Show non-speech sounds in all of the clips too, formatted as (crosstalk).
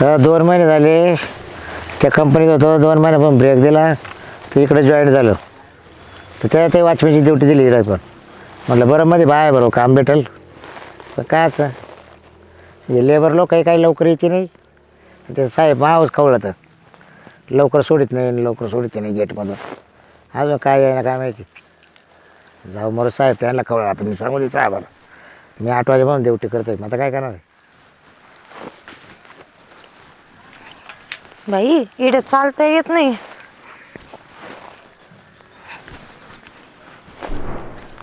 तर दोन महिने झाले. त्या कंपनीत होतो दोन महिने पण ब्रेक दिला. तर इकडे जॉईन झालो. तर त्या ते वॉचमॅनची ड्युटी दिली इकडे पण. म्हटलं बरं मध्ये बाय बरं काम भेटेल. पण काय म्हणजे लेबर लोक काही काही लवकर येते नाही. ते साहेब मावच खवळत. लवकर सोडित नाही लवकर सोडित नाही गेटमधून. अजून काय आहे ना काय माहिती. जाऊ मग साहेब त्यांना खवळ. आता मी सांगू दे साहेबाला. मी आठ वाजेपर्यंत ड्युटी करतोय. मग आता काय करणार बाई इकडे चालता येत नाही.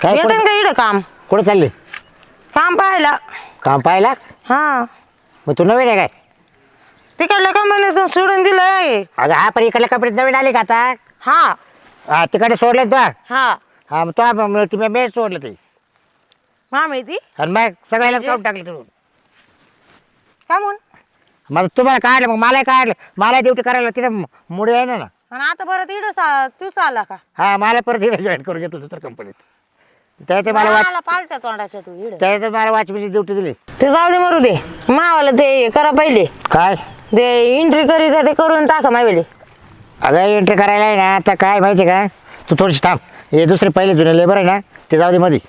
काय भेटेन का इकडे काम. कुठं चालली काम पाहायला. काम पाहायला? हा. मग तू नवीन आहे काय? तिकडल्या कंपनीतून सोडून दिलंय अगं हा पण इकडल्या कंपनीत नवीन आली का आता? हा. हा तिकडे सोडले तू हा. हा मग तो तुम्ही बेस सोडलं ते. माहिती आणि मग सगळ्याला म्हणजे? काढून टाकलं तू. का म्हणून? मग तुम्हाला काढलं मग मला काढलं. मला ड्युटी करायला तिथं मुळे आहे ना आणि आता परत इकडे तूच आला का? हा मला परत इकडे जॉईन करून घेतलं दुसऱ्या कंपनीत त्या ते मला वाच मला पालत्या तोंडाच्या तू इकडे त्याच्यात मला वॉचमॅनची ड्युटी दिली. ते जाऊ दे मरू दे. मावाला ते करा पहिले. काय? ते एंट्री करीत ते करून टाका मावेली. अगं एंट्री करायला आहे ना आता काय माहिती आहे का? तू थोडीशी थांब. हे दुसरे पहिले जुने लेबर आहे ना ते जाऊ दे मध्ये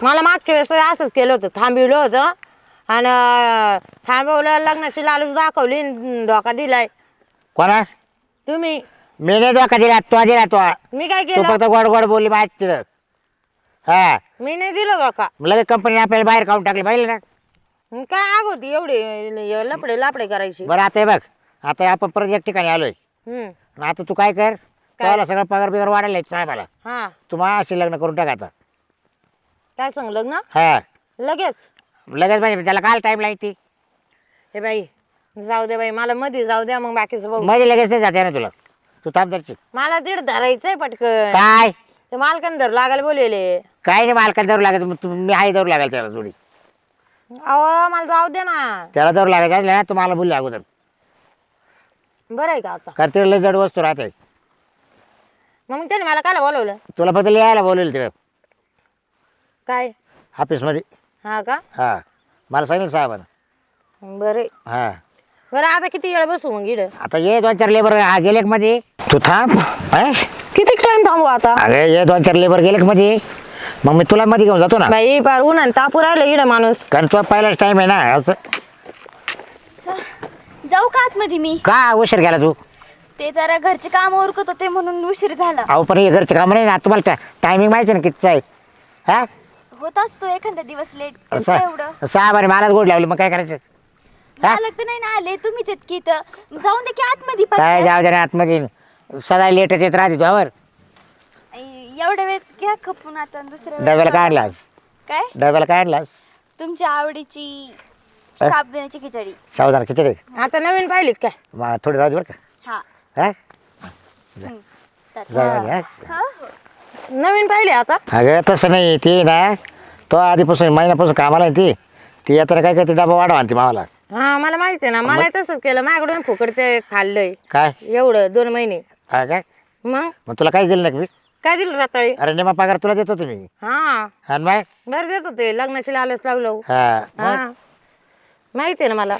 मला मागच्या वेळेस असंच केलं होतं. थांबविलं होतं. आणि थांबवलं लग्नाची लालूच दाखवली आणि धोका दिलाय. कोणा? तुम्ही? मी नाही धोका दिला तो दिला तो. मी काय तू केलं? फक्त गोड गोड बोलली माझ्या तिथं. हा. मी नाही दिलं धोका. लगेच कंपनी आपल्याला बाहेर काढून टाकली पाहिजे ना? मग काय आग होती एवढी लपडे लापडे करायची? बरं आता हे बघ. आता आपण परत एक ठिकाणी आलोय. हम्म. आणि आता तू काय कर? त्याला सगळं पगार बिगार वाढायला आहे साहेबाला. हा. तू अशी लग्न करून टाक आता. काय सांग लग्न? हा. लगेच? लगेच पाहिजे त्याला काल टाईम लागते हे बाई जाऊ दे बाई मला मध्ये जाऊ द्या मग बाकीचं बघू. मध्ये लगेच नाही जाते ना तुला. तू थांब दरची मला दीड धरायचंय पटकन. काय? ते मालकान धर लागायला बोललेले. काय नाही मालकाला धरू लागत मग तू- मी आहे धरू लागेल त्याला जोडी. अहो मला जाऊ दे ना. त्याला धरू लागायचं असलं ना तू मला बोलले अगोदर. बरं आहे का आता? कारण तिला लय जड वस्तू राहते. मग त्याने मला काय बोलवलं? तुला फक्त लिहायला बोलवलं तिला काय? ऑफिसमध्ये हा का? हा. मला सांगितलं साहेबानं. बरं. हा. बरं आता किती वेळ बसू मग इकडं आता ये दोन चार लेबर हा गेले का मध्ये? तू थांब. हा? किती टाइम थांबू आता? अरे ये दोन चार लेबर गेले का मध्ये? मग मी तुला मध्ये घेऊन जातो ना. बाई पार उन्हाने तापू राहिलं इकडं माणूस. कारण तुला पहिलाच टाइम आहे ना असं. जाऊ का आतमध्ये मी? का उशीर गेला तू? ते जरा घरचे काम उरकत होते म्हणून उशीर झाला. अहो पण हे घरचे काम नाही ना तुम्हाला टायमिंग माहिती आहे ना कितीचं आहे. हा? होत असतो एखादा दिवस लेट. एवढं असं साहेबाने मलाच गोड लावली मग काय करायचं? हा? मला तर नाही ना आले तुम्हीच आहेत की इथं. जाऊन दे की आतमध्ये काय पटकन. जाऊ दे ना आतमध्ये. सदा लेटच येत राहते तुझ्यावर आई, एवढ्या वेळेस घ्या खपून आता दुसऱ्या वेळेस डब्याला जाऊ. काढलास काय? डब्याला काढलास तुमच्या आवडीची अ? साबुदाण्याची खिचडी. सावधान खिचडी. आता नवीन पाहिली काय? मग थोडी राहू दे बरं हा का. हा. हं. तर- जाऊ दे, हा? हो, हो. नवीन पाहिली आता? अगं तसं नाही ती ना तो आधीपासून महिन्यापासून कामाला आहे ती. ती आता काय करते? डबा वाढवा आणते मावाला. हा मला माहिती आहे ना. मला तसंच केलं. माझ्याकडून फुकट ते खाल्लंय. काय? एवढं दोन महिने. हा काय? मग? मग तुला काहीच दिलं नाही का मी? काय दिलं रताळी? अरे नेमा पगार तुला देतो तुम्ही. हा. आणि मग? बरं देत होते लग्नाची लालच लावलं हा. हा मग? माहिती आहे ना मला.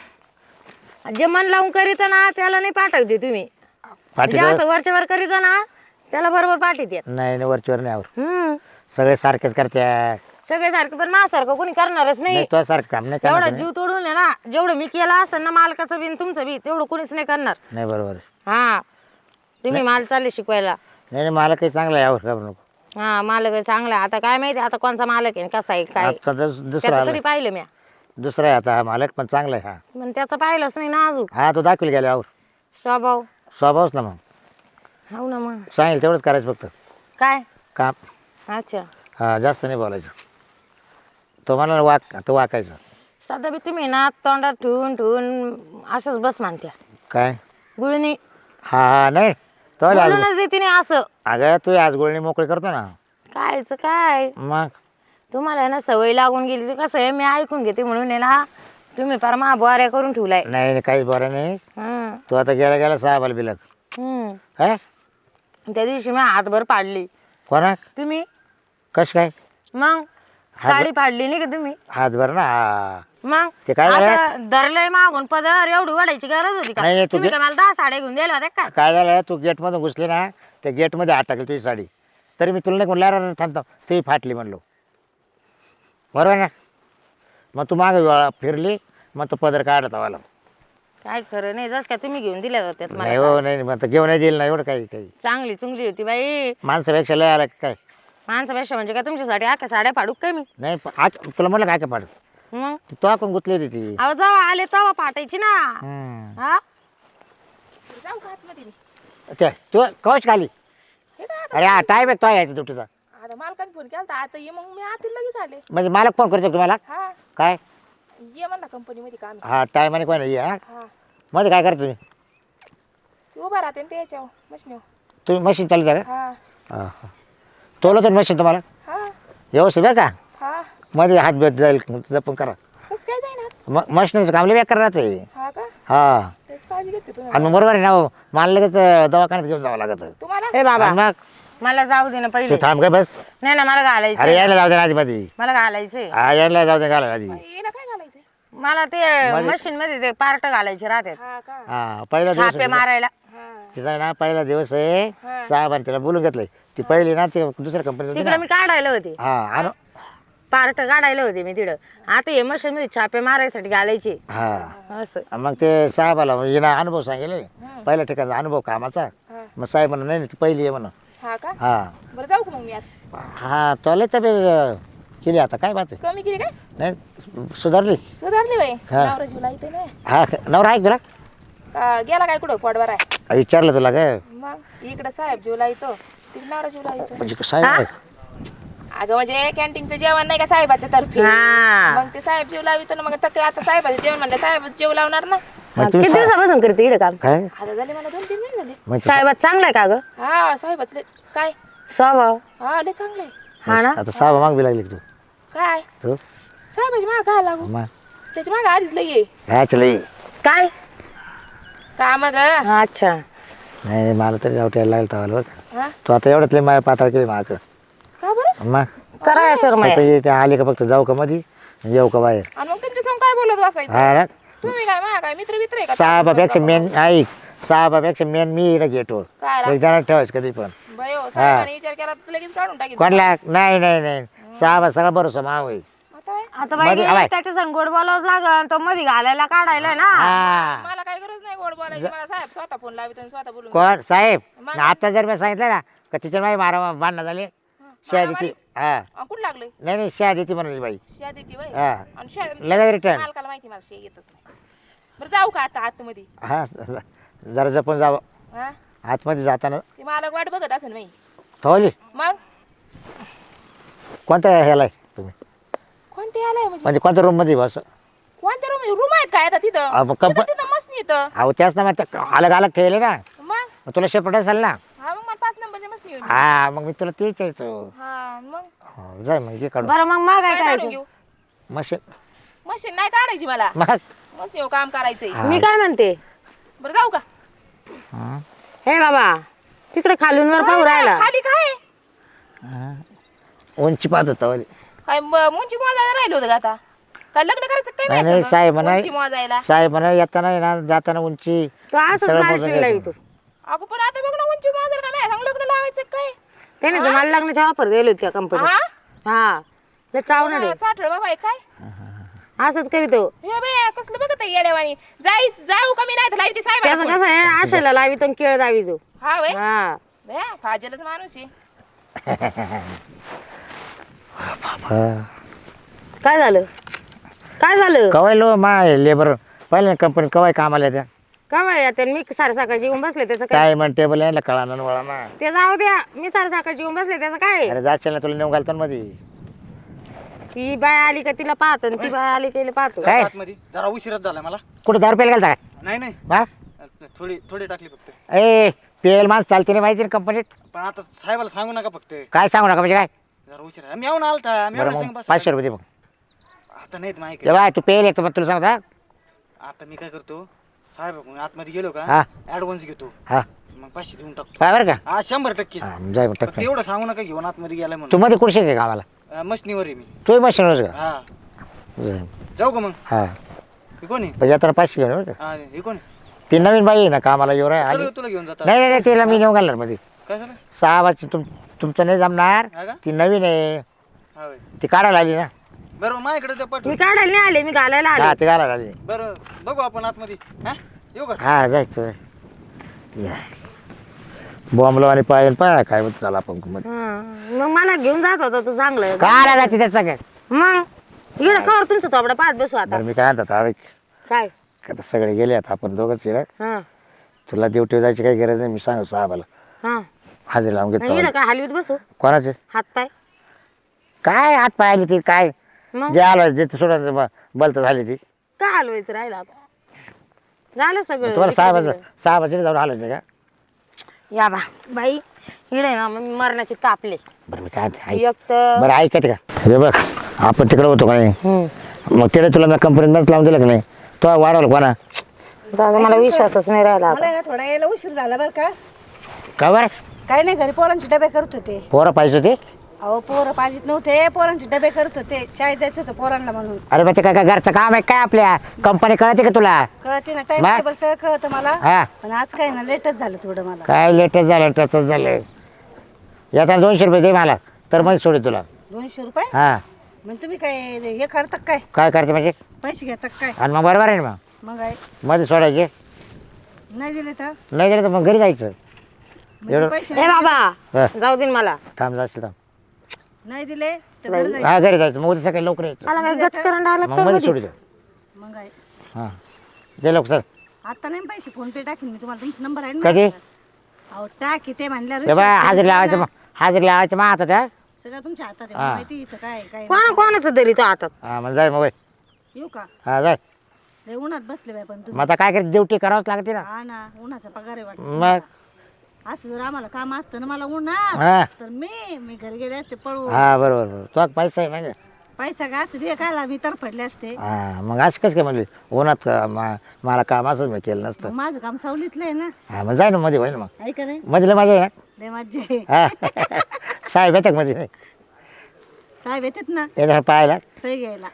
जे मन लावून करीत ना त्याला नाही पाठवते तुम्ही. पाठी जे असं वरच्या वर करीत ना त्याला बरोबर पाठवते. नाही नाही वरचीवर नाही आवर हम्म. सगळे सारखेच करत्या. सगळे सारखे पण माझ्यासारखं कोणी करणारच नाही. नाही तो सारखं काम नाही एवढा जीव तोडून आहे ना जेवढं मी केलं असं ना मालकाचं बी आणि तुमचं बी तेवढं कोणीच नाही करणार. नाही बरोबर हा. तुम्ही माल चालले शिकवायला. नाही नाही मला काही चांगलं आहे यावर खबर नको. हा मालक आहे चांगला आहे. आता काय माहिती आता कोणचा मालक आहे आणि कसा आहे काय आता दुस- दुसरा त्याचं आला. कधी पाहिलं मी दुसरा आहे आता हा मालक पण चांगला आहे हा. पण त्याचं पाहिलंच नाही ना अजून. हा तो दाखवेल गेला यावर. स्वभाव. स्वभावच ना मग. हो ना मग. सांगेल तेवढंच करायचं फक्त. काय? काम. अच्छा. हा जास्त नाही बोलायचं. तो मला वाक तो वाकायचं. सध्या बी तुम्ही ना तोंडात ठेवून ठेवून असंच बस मानत्या. काय? गुळणी. हा हा नाही. तो आज बोलूनच देते नाही असं. अगं तू आज गोळणी मोकळी करतो ना. कायच काय? मग? तुम्हाला आहे ना सवय लागून गेली ते कसं आहे मी ऐकून घेते म्हणून आहे ना तुम्ही फार मा बुवाऱ्या करून ठेवलाय. नाही नाही, काहीच बरं नाही. हं, तू आता गेला गेला साहेबाला बिलक हं. हा? त्या दिवशी मी हातभर पाडली. कोणा तुम्ही? कस काय? मग? साडी पाडली नाही का तुम्ही? हात ना. हा मग? ते काय झालं? असं धरलंय मागून पदर एवढी वडायची गरज होती का? नाही, तू तुम्ही घे- काय मला दहा साड्या घेऊन दिल्या होत्या काय काय झालं? तू गेटमधून घुसली ना त्या गेटमध्ये हात टाकली तुझी साडी. तरी मी तुला नाही म्हणलं थांबतो तुही फाटली म्हणलो. बरोबर ना? मग तू मागे फिरली मग तो पदर काढत आला. काय खरं नाही जस काय तुम्ही घेऊन दिल्या होत्या मला नाही हो नाही नाही, मग आता घेऊन नाही दिलं ना एवढं काही काही. चांगली चुंगली होती बाई. माणसापेक्षा लय आला का काय? माणसापेक्षा म्हणजे काय तुमच्यासाठी आख्या साड्या पाडू काय मी? नाही प- आज तुला म्हटलं काय काय मग? तो आपण गुतली होती ती. अहो जेव्हा आले तेव्हा पाठायची ना. हम्म. हा? जाऊ का आतमध्ये? मी? ते तू कवच खाली? हे काय आता? अरे हा टाईम आहे तो यायचा ड्युटीचा आता मालकाने फोन केला आता ये मग मी आतील लगेच आले. म्हणजे मला फोन करतो तुम्हाला? हा. काय? ये म्हणला कंपनीमध्ये काम. आहे. हा टायमाने कोण नाही हा? हा. मध्ये काय करता तुम्ही? ते उभा राहते ना ते याच्यावर मशनीवर. तुम्ही मशीन चालू हा. हा हा. तोलं तर मशीन तुम्हाला? हा. व्यवस्थित बरं का? हा. मध्ये हात बेत जाईल जपून करा. कसं काय जाईना मग मशीनचं काम बेकार राहते हा का? हा. तेच काळजी घेते तुम्ही आणि मग बरोबर आहे ना हो, मला लगेच अं, दवाखान्यात घेऊन जावं लागत. तुम्हाला? ए बाबा. मग? मला जाऊ दे ना तू पहिले थांब काय बस. नाही ना मला अरे घालायचं यायला जाऊ दे ना आधी मध्ये मला घालायचंय. हा यायला जाऊ दे घाला आधी. काय मला ते मशीन मध्ये ते पार्ट घालायचे राहतात. हा का? हा पहिला दिवस छापे मारायला. हा. तिचा ना पहिला दिवस आहे. हा. सहा बार तिला बोलून घेतलंय. ती पहिली ना ती दुसऱ्या कंपनीत होती तिकडे मी काढायला होते. हा आणू? पार्ट काढायला होते मी तिकडं. आता हे मशीन मध्ये छापे मारायसाठी घालायचे. हा. असं. मग ते साहेबाला हिना अनुभव सांगेल पहिल्या ठिकाणचा अनुभव कामाचा. मग साहेब म्हणून नाही नाही, ती पहिली आहे म्हणून हा का? हा. बरं जाऊ का मग मी आज हा तोले तर केली आता काय बात आहे? कमी केली काय? नाही सुधारली. सुधारली बाई. हा. नवरा जीवला इथे नाही हा नवरा आहे का तुला? का गेला काय कुठं? आहे. हा, विचारलं तुला काय मग इकडं साहेब जीवला येतो. तिकडे नवरा जीवला येतो म्हणजे साहेब आहे? अगं म्हणजे कॅन्टीनचं जेवण नाही का साहेबाच्या तर्फे? हा. मग ते साहेब जेव लावित ना मग तक आता साहेबाचं जेवण म्हणलं साहेब जेव लावणार ना? मग किती तुम्ही सा- दिवसापासून करते इकडे काम? काय? आता झाले मला दोन तीन महिने झाले. मग ते- साहेबात चांगलाय का ग? हा साहेबाच लय- काय? स्वभाव? हा लय चांगलं आहे. हा ना? आता साहेब माग बी लागली का तू? काय? तू? साहेबाची माग काय लागू? मग त्याच्या माग आधीच लई आहे. काय चल काय? का मग? अच्छा. नाही मला तरी आवटायला लागलं तवाला बघ हा? तू आता एवढ्यातले माय पाताळ केली माग. का बरं? मग? करा याच्यावर आता माया. ये ते आले का फक्त जाऊ का मधी? येऊ का बाहेर? आणि मग तुमच्या संग काय बोलत बसायचं? हा ना? तुम्ही काय मा काय मित्र मित्र आहे का? साहेबापेक्षा मेन ऐक साहेबापेक्षा मेन मी ना गेटवर काय एक जण ठेवायचं कधी पण. बयो साहेबाने विचार केला तर लगेच काढून टाकीन. कोणला? नाही नाही नाही. साहेबा सगळा भरोसा माव आहे. आता. त्याच्या संग गोड बोलावंच लागल. तो मध्ये घालायला काढायला ना. हा. मला काय गरज नाही गोड बोलायची. मला साहेब स्वतः फोन लावित आणि स्वतः बोलून कोण? साहेब मग? आता जर मी सांगितलं ना का तिच्या माई मारा भांडणं झाले? शहा देती हा. अं, कुठं लागले? नाही नाही शहा देती म्हणाली बाई. शिया देते बाई हा. आणि शिया लगेच रिटर्न मालकाला माहिती मला शिया येतच नाही. बरं जाऊ का आता आतमध्ये? हा जरा जपून जावं. हा? आतमध्ये जाताना. ते मालक वाट बघत असेल मी मग? कोणत्या ह्याला आहे? तुम्ही कोणते आलाय म्हणजे? म्हणजे कोणत्या रूममध्ये बस? कोणत्या रूम रूम आहेत काय आता अं, तिथं मग कंप- तिथं- मस्त येतं अहो त्याच ना मग अलग अलग ठेवले ना. मग? मग तुला शेपट असेल ना. हा मग मला पाच नंबरची मस्त हा मग मी तुला तेच यायचो. हा मग? हो, जाय मग बरं मग मग काय काय काढून करायचं घेऊ? मशीन. मशीन नाही काढायची मला. मग? मस्त येऊ काम करायचंय. हा. मी काय म्हणते? बरं जाऊ का? हा. हे बाबा तिकडे खालून वर पाहू राहिला. खाली काय. उंची पाहत होता वाली. काय म- मुंची मोजायला राहिलो होतं का आता? काय लग्न करायचं काय नाही, नाही? साहेब मोजायला. येताना आहे ना जाताना उंची. तो असंच सगळं लाल मोजून शिवला घ्यायचं. तू अगं पण आता बघ ना उंची मोजायला काय संग लग्न लावायचं काय? त्याने तर मला लग्नाच्या ऑफर दिली होती त्या कंपनीत हा? हा. लय चावणार आहे. चाटळ बाबा हे काय? असंच करीतो हे. बाय कसलं बघत आहे येड्यावानी जाई जाऊ का मी नाही तर लावी ती साहेब कसं आहे आशेला लावी तो केळ दावी जो हा वय? हा. बया फाजलच माणूस आहे. हा. (laughs) काय झालं? काय झालं? कवाय लो माय लेबर पहिले कंपनी कवाय कामाला त्या का बाई आता मी सारे सकाळची येऊन बसले त्याचं काय? म्हण टेबल यायला कळा ना वळा ना ते जाऊ द्या मी सारे सकाळची येऊन बसले त्याचं काय? अरे जाशील ना तुला नेऊन घालतो ना मध्ये ही बाय आली का तिला पाहतो आणि ती बाय आली का पाहतो. काय? आतमध्ये. जरा उशीरच झाला मला. कुठे दारू प्यायला घालता नाही नाही. काय हा थोडी थोडी टाकली फक्त. ए पेल माणूस चालते नाही माहिती ना कंपनीत पण आता साहेबाला सांगू नका फक्त. काय सांगू नका म्हणजे काय? जरा उशीर आहे. मी येऊन आलता. मी बरं एवढं सांग मग बस पाचशे रुपये दे मग. आता नाहीत माहिती जेव्हा तू पेल येतो मग तुला सांगतो हा? आता मी काय करतो साहेब आतमध्ये गेलो का? हा. ऍडव्हान्स घेतो. हा. मग पैसे देऊन टाकतो. काय बरं का? हा शंभर टक्के. हा, जाय मग फक्त टाक तेवढं सांगू नका घेऊन आतमध्ये गेलाय तू म्हणून मध्ये कुठे का कामाला अं, मशनीवर आहे मी. तू मशीन का? हा. जाऊ का मग? हा. हे कोण आहे? पण येताना पाचशे घेऊन बरं का? हा हे कोण आहे? ती नवीन बाई आहे ना कामाला येऊ राय आली. चल तुला घेऊन जाता नाही नाही नाही, तिला मी नेऊन घालणार मध्ये. काय झालं सहा वाजता तुम तुमचं नाही जमणार. हा का? ती नवीन आहे. हा होय. ती काढायला आली ना. बरं मग माझ्याकडे ते पाठव. मी काढायला नाही आले मी घालायला हा आले ती घालायला आली. बरं बघू आपण आतमध्ये. हा? येऊ का? हा जायचं बॉम्बलो आणि पाहिजे पाय काय होत चला आपण मध्ये हं. मग मला घेऊन जात होता तर चांगलं. काय जायचं त्याचं काय मग इकडे कवर तुमचं तोबडा पाहत बसू आता. बरं मी काय म्हणतात अरे काय? आता सगळे गेले आता आपण दोघंच गेलं हा. तुला ड्युटी जायची काही गरज नाही मी सांगू साहेबाला. हा. हजेरी लावून इकडे घेतो काय हलवीत बसू? कोणाचे? हात पाय. काय हात पाय आली ती काय? मग? जे आलं जे बलत झाली ती. काय हलवायचं राहिलं आता? झालं सगळं तुम्हाला साहेबाचं साहेबाचे जाऊन आलो का? या बा बाई इकडे ना मग मरणाचे तापले. बरं मी काय म्हणते, ऐक. एक तर बरं ऐकत का हे बघ आपण तिकडे होतो का नाही? हम्म. मग तिकडे तुला मी कंपनीत लावून दिलं का नाही? तो वाढवलं कोणा? जाऊ दे, मला विश्वासच नाही राहिला आता. मला ना थोडा यायला उशीर झाला बरं का. का बरं? काय नाही घरी पोरांचे डबे करत होते. पोरं पाहिजे होते? अहो पोरं पाहिजेत नव्हते पोरांचे डबे करत होते. शाळेत जायचं होतं पोरांना म्हणून. अरे मग ते काय काय घरचं काम आहे काय आपल्या? कंपनी कळते का तुला? कळते ना टाइम मग? टेबल सगळं कळतं मला. पण आज काय ना लेटच झालं थोडं मला. काय लेटेस्ट झालं तसंच झालं. येताना दोनशे रुपये दे मला तर मग सोडे तुला. दोनशे रुपये? हा. मग तुम्ही काय हे करता काय? काय करते म्हणजे? पैसे घेता काय? आणि मग बरोबर आहे ना मग. मग आहे. मध्ये सोडायचे. नाही दिले तर? नाही गेलं तर मग घरी जायचं. म्हणजे एवढं- पैसे ए नाही- बाबा हा. जाऊ दे ना मला. थांब जायचं थांब. नाही दिले तर घरी जायचं. हा घरी जायचं. मग उद्या सकाळी लवकर यायचं. मला काय गच करंट आला मग तर मध्ये. सोडी दे. मग आहे. हां. दे लवकर. सर आता नाही पैसे फोन पे टाकीन मी तुम्हाला. तुमचा नंबर आहे ना. कधी? अहो टाकी ते म्हणल्यावर हाजरी लावायचं. मग. हाजरी लावायचं मग आता त्या सगळं तुमच्या हातात आहे. हा. माहिती इथं काय काय कोणा कोणाचं तरी तो हातात? हा मग जाय मग बाई. येऊ का? हा जाय. लय उन्हात बसले बाय पण मग तुम्ही आता काय करायचं ड्युटी करावंच लागते ना. हा ना उन्हाचा पगार आहे वाटत मग? असं जर आम्हाला काम असतं ना मला उन्हात हा. तर मी मी घरी गेले असते हा बरोबर बरोबर. तो पैसा आहे म्हणजे पैसा का असते? ते काय मी तर पडले असते. हा मग असं कसं काय म्हणजे? उन्हात का मा- मला काम असंच मी केलं मग नसतं माझं काम सावलीतलं आहे ना. हा मग जाय ना मध्ये होईल मग. ऐका नाही? मधलं माझं आहे ना लय मज्जा आहे. हा. साहेब येतात मध्ये. नाही साहेब येतात ना. येतात पाहायला. सही घ्यायला.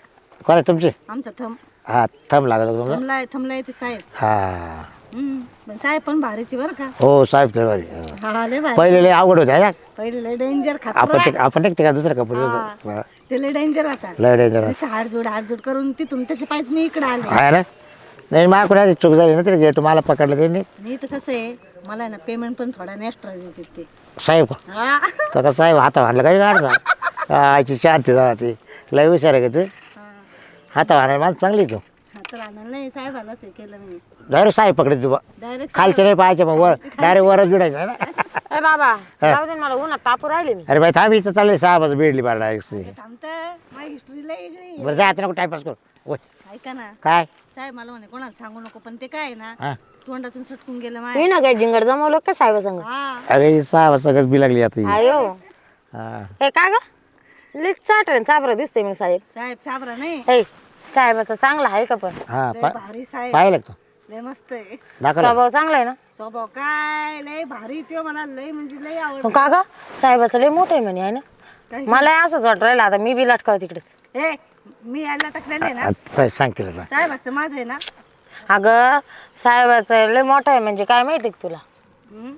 कोण तुमची? आमचा थम हा थंब लागला तुमचा. थमला थमला येते साहेब. हा. हम्म. पण साहेब पण भारीची बरं का. हो साहेब ते बरे हो. हा लय भारी. पहिले लय अवघड होते ना? पहिले लय डेंजर आपण खात ते आपण नाही ते का दुसरं कपडे? हा. ते लय डेंजर होता. लय डेंजर हाडजोड हाडजोड करून तिथून त्याचे पायच मी इकडे आले आहे ना? नाही मला कोणाची चूक झाली ना तरी गेट मला पकडलं त्यांनी. मी तर कसं आहे मला आहे ना पेमेंट पण थोडा एक्स्ट्रा देते ते. साहेब हा. तर का साहेब हाता मारलं काही काढता आईची शांती जाते लय हुशार आहे का तू? हा. हाता मारायला मला चांगली तू. हा, तर नाही साहेबालाच हे केलं मी. डायरेक्ट साहेब पकडते तू डायरेक्ट खालचे नाही पाहायचे मग वर (laughs) डायरेक्ट वरच जुडायचं ना. (laughs) ए बाबा जाऊ दे ना, मला उन्हात तापू राहिले मी. अरे बाई थांब इथं चालले साहेबाचं बेडली पार डायरेक्ट थांबत. माझी हिस्ट्री लय वेगळी आहे. बरं जा आता नको टाइमपास करू. ओय. ऐका ना. काय? साहेब मला म्हणे कोणाला सांगू नको पण ते काय आहे ना हा. तोंडातून सटकून गेलं मी ना काय जिंगड जमवलं का साहेब संग? हा. अरे साहेब सगळंच बी लागली आता ही. आयो. हा. हे का ग? लिच चाटण चाबरं दिसते मी साहेब. साहेब साबरा नाही. हे साहेबाचं चांगलं आहे का पण? हा लय पा- भारी साहेब. पाहिलं का तू लय मस्त आहे दाखवलं स्वभाव चांगला आहे ना? स्वभाव काय? लय भारी ते मला. लय म्हणजे लय आवड मग का ग? साहेबाचं लय मोठं आहे म्हणे आहे ना? मला असंच वाटत राहिलं आता मी बी लटकाव तिकडेच. ए मी यायला टाकलेलं आहे ना? आता पाय सांग तिला सांग. साहेबाचं माझं आहे ना? अगं साहेबाचं लय मोठं आहे म्हणजे काय माहिती का तुला? हम्म.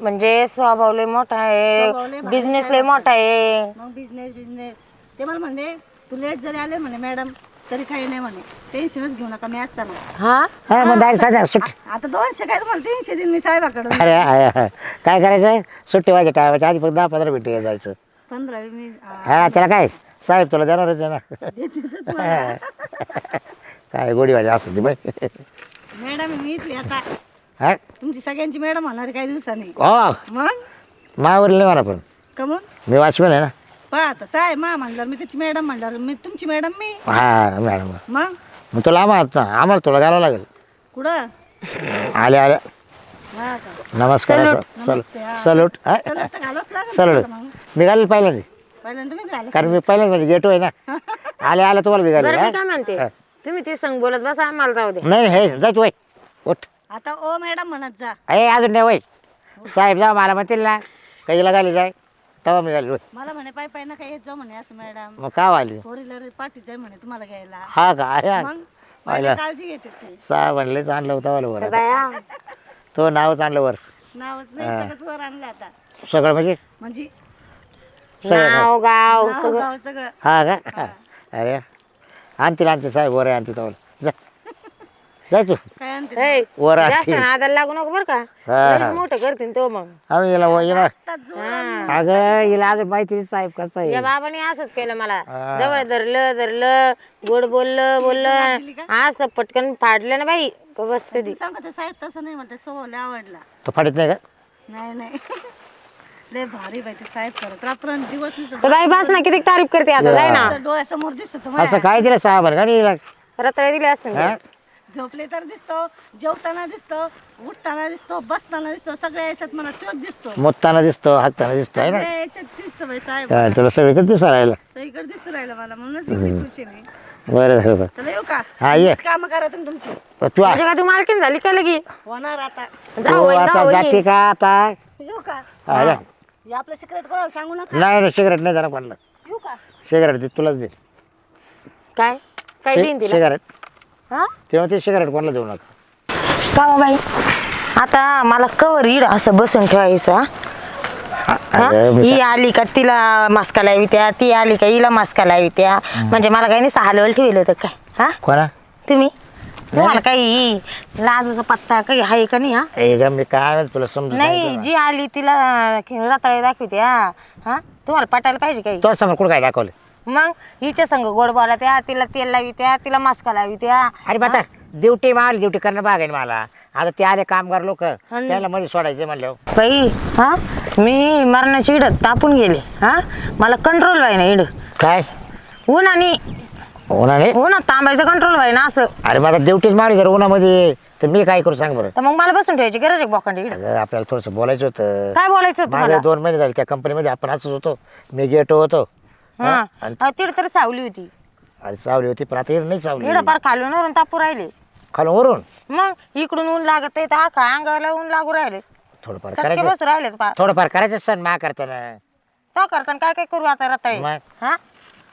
म्हणजे स्वभाव लय मोठा स्वभाव लय आहे भारी बिझनेस लय मोठा आहे. मग बिझनेस बिझनेस ते मला म्हणले तू लेट जरी आले म्हणे मॅडम तरी काही नाही म्हणे. टेन्शनच घेऊ नका मी असताना. हा? हा मग डायरेक्ट साध्या सुट्टी आता दोनशे काय तुम्हाला तीनशे दिन मी साहेबाकडून. अरे. काय करायचं सुट्टी व्हायच्या टायमाच्या आधी फक्त दहा पंधरा मिनिटं जायचं. पंधरा मी आ, हा त्याला काय? साहेब तुला देणारच आहे ना. देतेच मला. (laughs) काय गोडी वाजी असं ती बाई. मॅडम मी इथली आता. हा? तुमची सगळ्यांची मॅडम होणार आहे काही दिवसांनी. हो. मग? मावरली म्हणा पण. कमून मी वाचवेन आहे ना. पहा आता साहेब मा म्हणल्यावर मी त्याची मॅडम म्हणल्यावर मी तुमची मॅडम मी. हा मॅडम. मग? मग तुला आम्हाला आम्हाला तुला घालावं लागेल. कुठं? आले आले. हा का? नमस्कार. सलूट. चला तर घालावंच लागेल सलूट. मग. मी घालेल पहिल्यांदा. पहिल्यांदा तुम्हीच घाला कारण मी पहिल्यांदा म्हणजे गेटो आहे ना. आले आले तुम्हाला बरं मी घालेल काय म्हणते? हा. तुम्ही ते संग बोलत बसा आम्हाला जाऊ दे. नाही नाही, हे जाय तू वय उठ. आता ओ मॅडम म्हणत जा. अरे अजून नाही वय साहेब जा मला म्हणतील ना. कैला घाली जाय. तेव्हा मी झालो मला म्हणे पाय पाय नका येत जाऊ म्हणे असं मॅडम. मग का आली? फोर व्हीलर पाठीत जाईल म्हणे तुम्हाला घ्यायला. हा का? अरे मग माझी काळजी घेते ते. सहा म्हणलेच आणलं होतं वाला वर बाया. तो नावच आणलं वर. नावच नाही सगळंच वर आणलं आता. सगळं म्हणजे? म्हणजे नाव गाव नाव गाव सगळं. हा का? अरे. आणतील आणतील साहेब वर आणतील तो जा जा तू? काय आणते ए, वर जास्त आणतील नादाला लागू नको बरं का? हा. लयच मोठं करतील तो मग. हिला हिला हा. अगं हिला अजून माहिती नाही साहेब कसं या आहे बाबाने असंच केलं मला. हा. जवळ धरलं धरलं गोड बोललं बोललं. असं पटकन फाडलं ना बाई का बस कधी. सांग ते साहेब तसं नाही म्हणते लय आवडला. तो फाडत नाही का? नाही नाही. (laughs) लय भारी बाई ते साहेब करत. रात्र दिवस नुसतं तर बाई बस ना किती तारीफ करते आता जाय ना. डोळ्यासमोर दिसत असं काय दिलं सहा बरं का नाही हिला रताळे दिले असते हा? झोपले तर दिसतो जेवताना दिसतो उठताना दिसतो बसताना दिसतो सगळ्या याच्यात मला तोच दिसतो. मुतताना दिसतो हाकताना दिसतो आहे ना? सगळ्या याच्यात दिसतो बाई साहेब. तुला सगळं कधी दिवसा राहिला. इकडे दिसू राहिलं मला म्हणूनच एवढी खुशी मी. बरं झालं बरं. चला येऊ का? हा ये. काम करा तुम्ही तुमची. तू आ- म्हणजे का तू मालकीन झाली का लगी? होणार आता. जाऊ तू आता. जाते का आता? येऊ का? हा, जा. हे आपलं सिक्रेट कोणाला सांगू नका? नाही नाही सिगरेट नाही जाणार कोणाला. येऊ का? सिगरेट दे तुलाच दे. काय? काय देईन तिला? सिगरेट. हा? तेव्हा ते सिगरेट कोणाला देऊ नका. का हो बाई? आता मला कवर इड असं बसून ठेवायचं हा? हा? अगं, मी ही आली का तिला मास्का लावी त्या ती आली का हिला मास्का लावी त्या. म्हणजे मला काही नाही हलवल ठेवलं होतं काय हा? कोणा? तुम्ही? तुम्हाला काही लाजाचा पत्ता काही आहे का नाही हा? ए ग मी काय म्हणतो तुला समजून नाही जी आली तिला रताळे दाखवते हा हा? तुम्हाला पटायला पाहिजे काही? तो समोर कुठं काय दाखवलं मग हिच्या संग गोड बोला त्या तिला तेल लावी त्या तिला मास्का लावी त्या. अरे बाता ड्युटी माल ड्युटी करणं भाग आहे ना मला. आता ते आले कामगार लोक त्याला मध्ये सोडायचे म्हणलं बाई हा? मी मरणाची इड तापून गेले हा? मला कंट्रोल व्हाय ना इड. काय? उन्हाने उन्हाने उन्हात तांबायचं कंट्रोल व्हाय ना असं. अरे माझा ड्युटीच मारली जर उन्हामध्ये. तर मी काय करू सांग बरं? तर मग मला बसून ठेवायची गरज आहे बोकांडी इड. अगं, आपल्याला थोडंसं बोलायचं होतं. काय बोलायचं होतं मला? दोन महिने झाले त्या कंपनीमध्ये आपण असंच होतो. मी गेटो होतो. हा. आणि- तिड तर सावली होती. चावली होती पण आता इकडे नाही इड पार खालून वरून तापू राहिले. खालून वरून? मग इकडून ऊन लागत आहे तर का अंगाला ऊन लागू राहिले. थोडंफार करायचं बसू राहिले पा. थोडंफार करायचं सण मा करताना. तो करताना काय काय करू आता रताळे? मग? हा?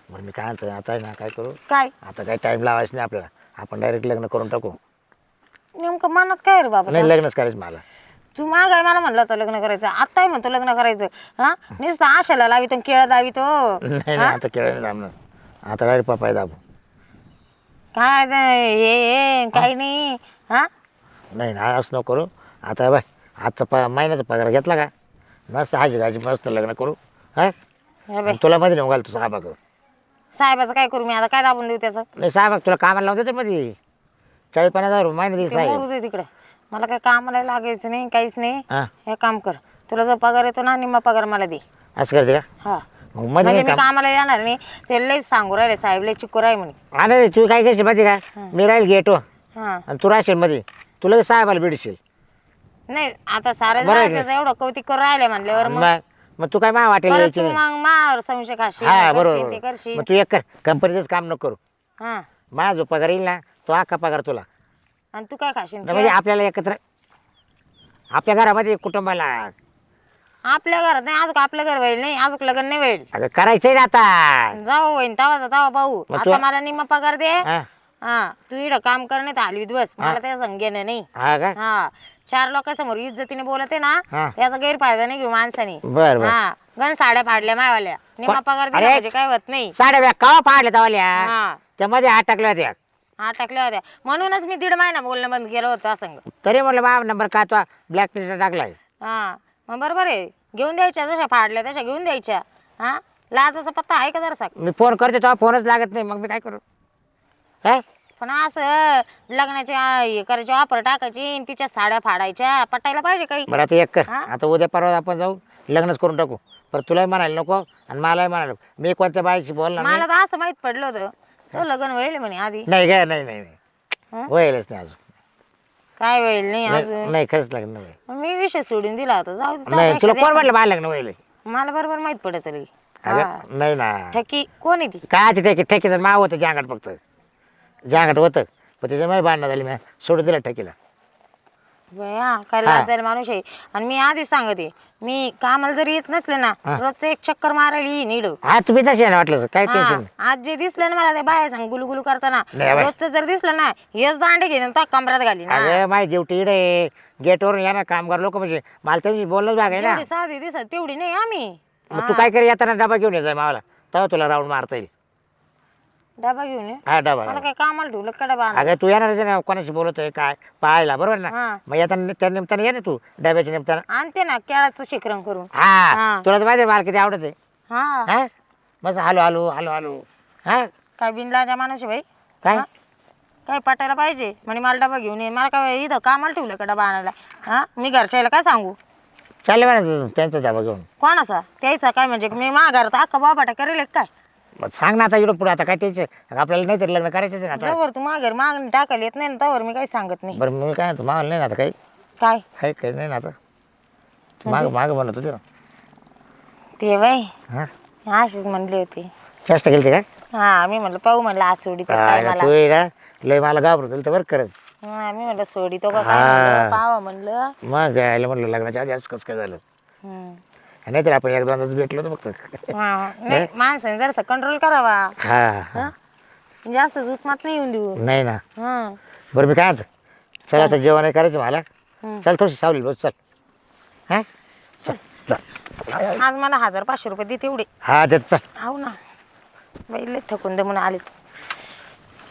मी काय म्हणतो आता आहे ना काय करू? काय? आता काही टाइम लावायचं नाही आपल्याला. आपण डायरेक्ट लग्न करून टाकू. नेमकं मनात काय रे बाबा? नाही लग्नच करायचं मला. तू मागाय मला म्हणलं होतं लग्न करायचं. आत्ताही म्हणतो लग्न करायचं. हा? नुसतं आशाला लावितो केळ लावितो नाही नाही आता केळं नाही दाबणार. आता डायरेक्ट पप्पा दाबू. काय ते हे हे काही नाही. हा? नाही ना असं नको करू. आता बाय आजचा प महिन्याचा पगार घेतला का? मस्त हाजी गाजी मस्त लग्न करू. हा? हे आणि तुला मध्ये नेऊन घालतो साहेबाक साहेबाचं काय करू मी? आता काय दाबून देऊ त्याचं? नाही साहेबाक तुला कामाला लावून देते मध्ये. चाळीस पन्नास हजार रुपये महिना देईल ते साहेब. मरू दे तिकडे. मला काय कामाला लागायचं नाही काहीच नाही. हा. हे काम कर. तुला जो पगार येतो ना निम्मा पगार मला दे. असं करते का? हा. मग मध्ये म्हणजे नाही मी काम? कामाला येणार नाही. ते लयच सांगू राहिले साहेब लय चिकू राही म्हणे. हा नाही तू काय करशील माहिती का? मी राहील गेटो हा. आणि तू राहशील मध्ये. तुला लगेच साहेबाला भेटशील. नाही आता सारे बरं आहे की त्याचं एवढं कौतिक करून राहिले म्हणल्यावर मग मग मग तू काय मा वाटेल परत यायची तू नाही? मग मावर संशय खाशील हा करशील, बरोबर ते करशील. मग तू एक कर कंपनीचंच काम नको करू. हा. माझा जो पगार येईल ना तो अख्खा पगार तुला. आणि तू काय खाशील? नाही म्हणजे आपल्याला एकत्र आपल्या घरामध्ये कुटुंबाला आपल्या घरात नाही अजून आपल्या घर होईल नाही अजून लग्न नाही अगं करायचंय ना आता. जाऊ होईन तवाचा तवा भाऊ. मग आता मला निम्मा पगार दे. हा. हा तू इकडं काम करण्यात आली बस. मला त्या संगेने नाही. हा का? हा. चार लोकांसमोर इज्जतीने बोलते ना हा. याचा गैरफायदा नाही घेऊ माणसाने. बर बर. हा. गण साड्या फाडल्या मायवाल्या. निम्मा पगार दिला अरे! म्हणजे काय होत नाही. साड्या ब्या कवा पाडल्या तवाल्या? हा. त्यामध्ये हात टाकल्या होत्या. हा टाकल्या होत्या. म्हणूनच मी दीड महिना बोलणं बंद केलं होतं संग तरी म्हटलं बा नंबर का तो ब्लॅक लिस्ट टाकलाय? हा मग बरोबर आहे. घेऊन द्यायच्या जशा फाडल्या तशा घेऊन द्यायच्या. हा लाजाचा पत्ता आहे का जरा मी फोन करते तेव्हा फोनच लागत नाही मग मी काय करू? हा? पण असं लग्नाची आ, हे करायची ऑफर टाकायची आणि तिच्या साड्या फाडायच्या पटायला पाहिजे काही. बरं आता एक कर. हा? आता उद्या परवा आपण जाऊ लग्नच करून टाकू. पर तुलाही म्हणायला नको आणि मलाही म्हणायला नको. मी कोणत्या बाईशी बोलणार मला तर असं माहीत पडलं होतं. तो लग्न होईल म्हणे आधी. नाही काय नाही नाही नाही. हा? होईलच नाही अजून. काय होईल नाही नाही अजून. नाही, खरंच लग्न होईल. मी विषय सोडून दिला होता. जाऊ दे, नाही तुला. कोण म्हटलं लग्न होईल? मला बरोबर माहीत पडत तरी अगं नाही ना. ठकी कोण आहे ती? काय ठेके? ठेकीचं माव होतं जांगाट फक्त. जांगाट होतं. पण त्याच्यामुळे भांडणं झाली मी. सोडून दिलं ठेकीला. बया काय हा. माणूस आहे आणि मी आधीच सांगते मी कामाला जरी येत नसले ना हा. रोजचं एक चक्कर मारायला येईन इड हा तुम्ही तशी आहे ना वाटलं तर. काय टेन्शन आज जे दिसलं ना मला ते बाया सांग गुलगुलू करताना नाही बाई. रोजचं जर दिसलं ना हेच दांडे घेऊन तो कमरात घाली ना अगं माझी इकडे गेटवरून या ना कामगार लोक म्हणजे मला त्यांची बोलणंच भाग आहे ना जेवढी साधी दिसत तेवढी नाही आम्ही मग तू काय कर येताना डबा घेऊन येतो मावाला तेव्हा तुला राऊंड मारता येईल डबा घेऊन ये. हा डबा मला काय कामाला ठेवलं का डबा? अगं तू येणार ना कोणाशी बोलत आहे काय? पाहायला बरोबर ना? हा. मग येताना त्या निमित्ताने ये ना तू डब्याच्या निमित्तानं. आणते ना केळाचं शिखरण करून. हा. हा. तुला तर माहिती आहे मला किती आवडत आहे. हा. हा? मस्त हॅलो हॅलो हॅलो हॅलो. हा? काय बिनलाजा माणूस आहे बाई? काय? हा? काय पटायला पाहिजे? म्हणे मला डबा घेऊन ये. मला काय इथं कामाला ठेवलं का डबा आणायला? हा? मी घरच्याला काय सांगू? चालले म्हणा तू त्यांचा डबा घेऊन. कोणाचा? त्याचा काय म्हणजे मी माघारात अख्खा बाबाटा करेल काय? मग सांग ना आता इकडं पुढे आता काय त्याचं? आपल्याला नाही तरी लग्न करायचंच आहे ना आता. जवळ तू माघार मागणी टाकायला येत नाही ना तवर मी काही सांगत नाही. बरं मी काय म्हणतो मागलं नाही ना आता काही? काय? काही काही नाही ना आता. माग माग म्हणत होते ना. ते बाई हा? अशीच म्हणली होती. चेष्टा केली काय? हा मी म्हणलं पाहू म्हणलं आज सोडी तो काय मला. तू ये ना लय मला घाबरत होती तर बरं करत. हा, मी म्हणलं सोडी तो का हा. काय म्हणलं, पाहावं म्हणलं. मग यायला म्हणलं लग्नाच्या आधी असं कसं काय झालं? हम्म. नाही तर आपण एकदा भेटलो होतो फक्त हा, नाही माणसाने जरासा कंट्रोल करावा. हा हा. जास्त जुतमात नाही येऊन देऊ. नाही ना. हा. बरं मी काय म्हणतो? चल आता जेवण आहे करायचं मला. हम्म. चल थोडीशी सावली बस चल. हा? चल चल. आज मला हजार पाचशे रुपये दे तेवढे. हा देत चल. हाव ना. बाई लय थकून दे म्हणून आले